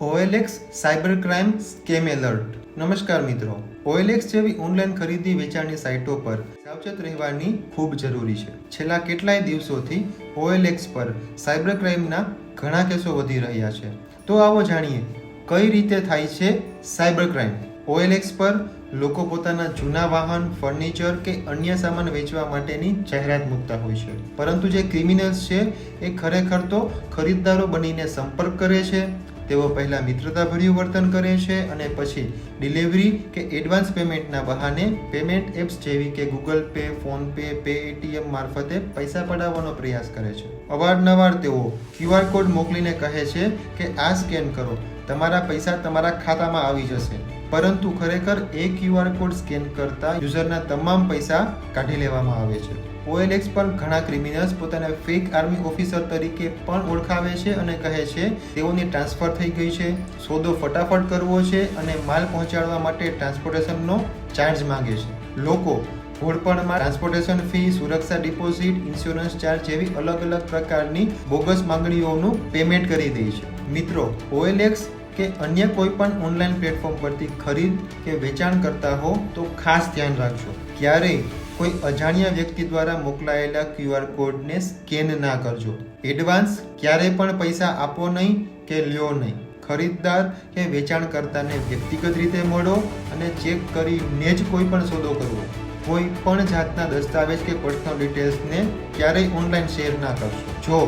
OLX cyber crime scam alert. નમસ્કાર મિત્રો, OLX જેવી ઓનલાઈન ખરીદી વેચાણની સાઇટો પર સાવચેત રહેવાની ખૂબ જરૂરી છે. છેલ્લા કેટલાય દિવસોથી ઓએલએક્સ પર સાયબર ક્રાઇમના ઘણા કેસો વધી રહ્યા છે. તો આવો જાણીએ, કઈ રીતે થાય છે સાયબર ક્રાઇમ? ઓએલએક્સ પર લોકો પોતાના જૂના વાહન, ફર્નિચર કે અન્ય સામાન વેચવા માટેની જાહેરાત મૂકતા હોય છે. પરંતુ જે ક્રિમિનલ્સ છે, એ ખરેખર તો ખરીદદારો બનીને સંપર્ક કરે છે તેઓ પહેલાં મિત્રતાભર્યું વર્તન કરે છે અને પછી ડિલિવરી કે એડવાન્સ પેમેન્ટના બહાને પેમેન્ટ એપ્સ જેવી કે Google Pay, PhonePe, Pay, ATM મારફતે પૈસા પડાવવાનો પ્રયાસ કરે છે. અવારનવાર તેઓ ક્યુઆર કોડ મોકલીને કહે છે કે આ સ્કેન કરો. તમારા પૈસા તમારા ખાતામાં આવી જશે. પરંતુ ખરેખર એ ક્યુઆર કોડ સ્કેન કરતા યુઝરના તમામ પૈસા કાઢી લેવામાં આવે છે. ઓએલએક્સ પર ઘણા ક્રિમિનલ્સ પોતાને ફેક આર્મી ઓફિસર તરીકે પણ ઓળખાવે છે અને કહે છે, તેઓની ટ્રાન્સફર થઈ ગઈ છે. સોદો ફટાફટ કરવો છે અને માલ પહોંચાડવા માટે ટ્રાન્સપોર્ટેશનનો ચાર્જ માંગે છે. લોકો ઘોડપણમાં ટ્રાન્સપોર્ટેશન ફી, સુરક્ષા ડિપોઝિટ, ઇન્સ્યોરન્સ ચાર્જ જેવી અલગ અલગ પ્રકારની બોગસ માંગણીઓનું પેમેન્ટ કરી દે છે. મિત્રો, ઓએલએક્સ કે અન્ય કોઈ પણ ઓનલાઈન પ્લેટફોર્મ પરથી ખરીદ કે વેચાણ કરતા હો તો ખાસ ધ્યાન રાખજો. ક્યારેય કોઈ અજાણ્યા વ્યક્તિ દ્વારા મોકલાયેલા ક્યુઆર કોડને સ્કેન ના કરજો. એડવાન્સ ક્યારેય પણ પૈસા આપો નહીં કે લ્યો નહીં. ખરીદદાર કે વેચાણકર્તાને વ્યક્તિગત રીતે મળો અને ચેક કરીને જ કોઈ પણ સોદો કરવો. કોઈ પણ જાતના દસ્તાવેજ કે પર્સનલ ડિટેલ્સને ક્યારેય ઓનલાઈન શેર ના કરશો. જો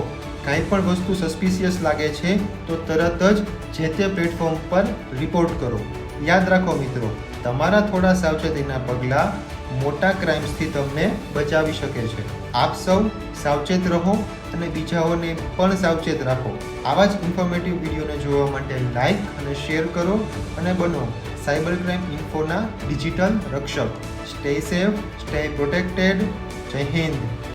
કાંઈ પણ વસ્તુ સસ્પિશિયસ લાગે છે, તો તરત જ જે તે પ્લેટફોર્મ પર રિપોર્ટ કરો. યાદ રાખો મિત્રો, તમારા થોડા સાવચેતીના પગલાં મોટા ક્રાઇમ્સથી તમને બચાવી શકે છે. આપ સૌ સાવચેત રહો અને બીજાઓને પણ સાવચેત રાખો. આવા જ ઇન્ફોર્મેટિવ વિડીયોને જોવા માટે લાઇક અને શેર કરો અને બનો સાયબર ક્રાઇમ ઇન્ફોના ડિજિટલ રક્ષક. Stay safe stay protected Jai Hind.